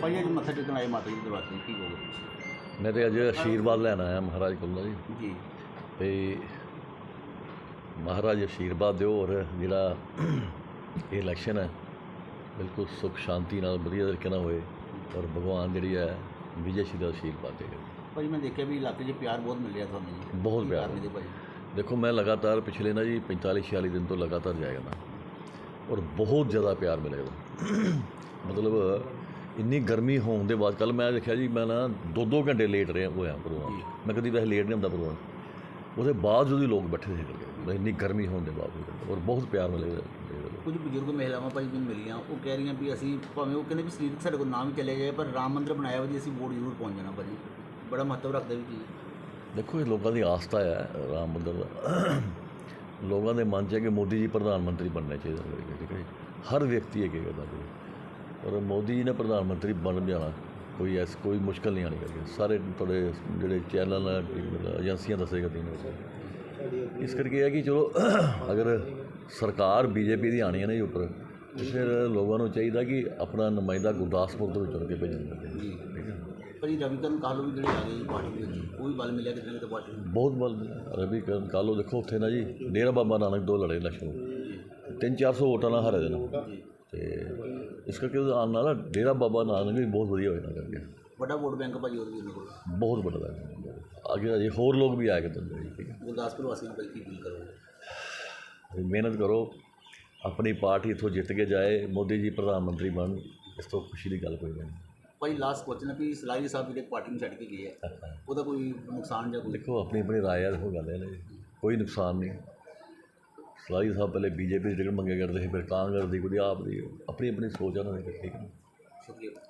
ਭਾਈ ਅੱਜ ਮੱਥਾ ਟੇਕਣ ਆਏ ਮਾਤਾ ਜੀ ਦੇ ਦਰਬਾਰ ਤੇ ਕੀ ਕਹੋਗੇ ਮੈਂ ਤੇ ਅੱਜ ਆਸ਼ੀਰਵਾਦ ਲੈਣ ਆਇਆ ਮਹਾਰਾਜ ਕੋਲੋਂ ਜੀ। ਜੀ। ਤੇ ਮਹਾਰਾਜ ਆਸ਼ੀਰਵਾਦ ਦਿਓ ਔਰ ਜਿਹੜਾ ਇਹ ਇਲੈਕਸ਼ਨ ਹੈ ਬਿਲਕੁਲ ਸੁਖ ਸ਼ਾਂਤੀ ਨਾਲ ਵਧੀਆ ਤਰੀਕੇ ਨਾਲ ਹੋਏ ਔਰ ਭਗਵਾਨ ਜਿਹੜੀ ਹੈ ਵਿਜੇ ਸ਼੍ਰੀ ਦਾ ਆਸ਼ੀਰਵਾਦ ਦੇਵੇ ਭਾਈ ਮੈਂ ਦੇਖਿਆ ਵੀ ਇਲਾਕੇ 'ਚ ਪਿਆਰ ਬਹੁਤ ਮਿਲ ਰਿਹਾ ਤੁਹਾਨੂੰ ਜੀ। ਬਹੁਤ ਕੀ ਪਿਆਰ। ਕਾਰਨ ਇਹਦੇ ਭਾਈ। ਦੇਖੋ ਮੈਂ ਲਗਾਤਾਰ ਪਿਛਲੇ ਨਾ ਜੀ 45 46 ਦਿਨ ਤੋਂ ਲਗਾਤਾਰ ਜਾਏਗਾ ਨਾ ਔਰ ਬਹੁਤ ਜ਼ਿਆਦਾ ਪਿਆਰ ਮਿਲੇਗਾ ਮਤਲਬ ਇੰਨੀ ਗਰਮੀ ਹੋਣ ਦੇ ਬਾਅਦ ਕੱਲ ਮੈਂ ਦੇਖਿਆ ਜੀ ਮੈਂ ਨਾ ਦੋ ਦੋ ਘੰਟੇ ਲੇਟ ਰਿਹਾ ਹੋਇਆ ਪ੍ਰੋਗਰਾਮ ਮੈਂ ਕਦੀ ਵੈਸੇ ਲੇਟ ਨਹੀਂ ਹੁੰਦਾ ਪ੍ਰੋਗਰਾਮ ਉਹਦੇ ਬਾਵਜੂਦ ਹੀ ਲੋਕ ਬੈਠੇ ਸੀ ਇੰਨੀ ਗਰਮੀ ਹੋਣ ਦੇ ਬਾਵਜੂਦ ਔਰ ਬਹੁਤ ਪਿਆਰ ਮਿਲੇਗਾ ਕੁਝ ਬਜ਼ੁਰਗ ਮਹਿਲਾਵਾਂ ਭਾਈ ਮੈਨੂੰ ਮਿਲੀਆਂ ਉਹ ਕਹਿ ਰਹੀਆਂ ਵੀ ਅਸੀਂ ਭਾਵੇਂ ਉਹ ਕਹਿੰਦੇ ਵੀ ਸਰੀਰਕ ਸਾਡੇ ਕੋਲ ਨਾਮ ਹੀ ਚਲੇ ਜਾਏ ਪਰ ਰਾਮ ਮੰਦਿਰ ਬਣਾਇਆ ਵਾ ਜੀ ਅਸੀਂ ਵੋਟ ਜ਼ਰੂਰ ਪਹੁੰਚ ਜਾਣਾ ਭਾਜੀ। ਬੜਾ ਮਹੱਤਵ ਰੱਖਦਾ ਵੀ ਜੀ ਦੇਖੋ ਇਹ ਲੋਕਾਂ ਦੀ ਆਸਥਾ ਹੈ ਰਾਮ ਮੰਦਰ ਦਾ। ਲੋਕਾਂ ਦੇ ਮਨ 'ਚ ਹੈ ਕਿ ਮੋਦੀ ਜੀ ਪ੍ਰਧਾਨ ਮੰਤਰੀ ਬਣਨਾ ਚਾਹੀਦਾ ਠੀਕ ਹੈ ਜੀ। ਹਰ ਵਿਅਕਤੀ ਇਹ ਕਹੇਗਾ ਜੀ? ਔਰ ਮੋਦੀ ਜੀ ਨੇ ਪ੍ਰਧਾਨ ਮੰਤਰੀ ਬਣ ਜਾਣਾ ਕੋਈ ਐਸ ਕੋਈ ਮੁਸ਼ਕਲ ਨਹੀਂ ਆਣੀ ਕਰਕੇ ਸਾਰੇ ਤੁਹਾਡੇ ਜਿਹੜੇ ਚੈਨਲ ਏਜੰਸੀਆਂ ਦੱਸੇਗਾ ਤਿੰਨ ਵਜੇ ਇਸ ਕਰਕੇ ਹੈ ਕਿ ਚਲੋ ਅਗਰ ਸਰਕਾਰ ਬੀਜੇਪੀ ਦੀ ਆਣੀ ਹੈ ਨਾ ਜੀ ਉੱਪਰ ਫਿਰ ਲੋਕਾਂ ਨੂੰ ਚਾਹੀਦਾ ਕਿ ਆਪਣਾ ਨੁਮਾਇੰਦਾ ਗੁਰਦਾਸਪੁਰ ਤੋਂ ਚੁਣ ਕੇ ਭੇਜਣ। ਜੀ ਭਾਜੀ ਰਵੀਕਰਨ ਕਾਲੂ ਵੀ ਜਿਹੜੇ ਆ ਗਏ ਪਾਰਟੀ ਵਿੱਚ ਉਹ ਵੀ ਬਲ ਮਿਲਿਆ ਕਿਤੇ ਨਾ ਕਿਤੇ ਪਾਰਟੀ ਨੂੰ? ਬਹੁਤ ਬਲ ਰਵੀ ਕਰਨ ਕਾਲੋ ਦੇਖੋ ਉੱਥੇ ਨਾ ਜੀ ਡੇਰਾ ਬਾਬਾ ਨਾਨਕ ਦੋ ਲੜੇ ਇਲੈਕਸ਼ਨ ਤਿੰਨ ਚਾਰ ਸੌ ਵੋਟਾਂ ਨਾਲ ਹਾਰੇ ਦੇ ਨਾ ਤੇ ਇਸ ਕਰਕੇ ਉਹਦੇ ਆਉਣ ਨਾਲ ਡੇਰਾ ਬਾਬਾ ਨਾਨਕ ਵੀ ਬਹੁਤ ਵਧੀਆ ਹੋਇਆ ਨਾ ਕਰਕੇ। ਵੱਡਾ ਵੋਟ ਬੈਂਕ ਭਾਜੀ ਉਹਦੇ ਵੀ ਕੋਲ? ਬਹੁਤ ਵੱਡਾ ਹੈ। ਅੱਗੇ ਅਜੇ ਹੋਰ ਲੋਕ ਵੀ ਆਏ ਕਿਤੇ ਠੀਕ ਹੈ। ਗੁਰਦਾਸਪੁਰ ਵਾਸੀਆਂ ਨੂੰ ਭਾਈ ਕੀ ਫੀਲ ਕਰੋਗੇ? ਤੇ ਮਿਹਨਤ ਕਰੋ ਆਪਣੀ ਪਾਰਟੀ ਇੱਥੋਂ ਜਿੱਤ ਕੇ ਜਾਏ ਮੋਦੀ ਜੀ ਪ੍ਰਧਾਨ ਮੰਤਰੀ ਬਣ ਇਸ ਤੋਂ ਖੁਸ਼ੀ ਦੀ ਗੱਲ ਕੋਈ ਨਹੀਂ। ਭਾਈ ਲਾਸਟ ਕੁਐਸਚਨ ਹੈ ਕਿ ਸਲਾਈ ਸਾਹਿਬ ਜਿਹੜੇ ਪਾਰਟੀ ਨੂੰ ਛੱਡ ਕੇ ਗਏ ਆ। ਉਹਦਾ ਕੋਈ ਨੁਕਸਾਨ ਜਾਂ ਕੋਈ? ਦੇਖੋ ਆਪਣੀ ਆਪਣੀ ਰਾਏ ਹੈ ਉਹ ਗੱਲ ਹੈ। ਕੋਈ ਨੁਕਸਾਨ ਨਹੀਂ। ਸਲਾਈ ਸਾਹਿਬ ਪਹਿਲੇ ਬੀਜੇਪੀ ਦੀ ਟਿਕਟ ਮੰਗਿਆ ਕਰਦੇ ਸੀ, ਫਿਰ ਕਾਂਗਰਸ ਦੀ, ਕੋਈ ਆਪ ਦੀ ਆਪਣੀ ਆਪਣੀ ਸੋਚ ਹੈ ਉਹਨਾਂ ਦੀ, ਠੀਕ ਹੈ ਸ਼ੁਕਰੀਆ।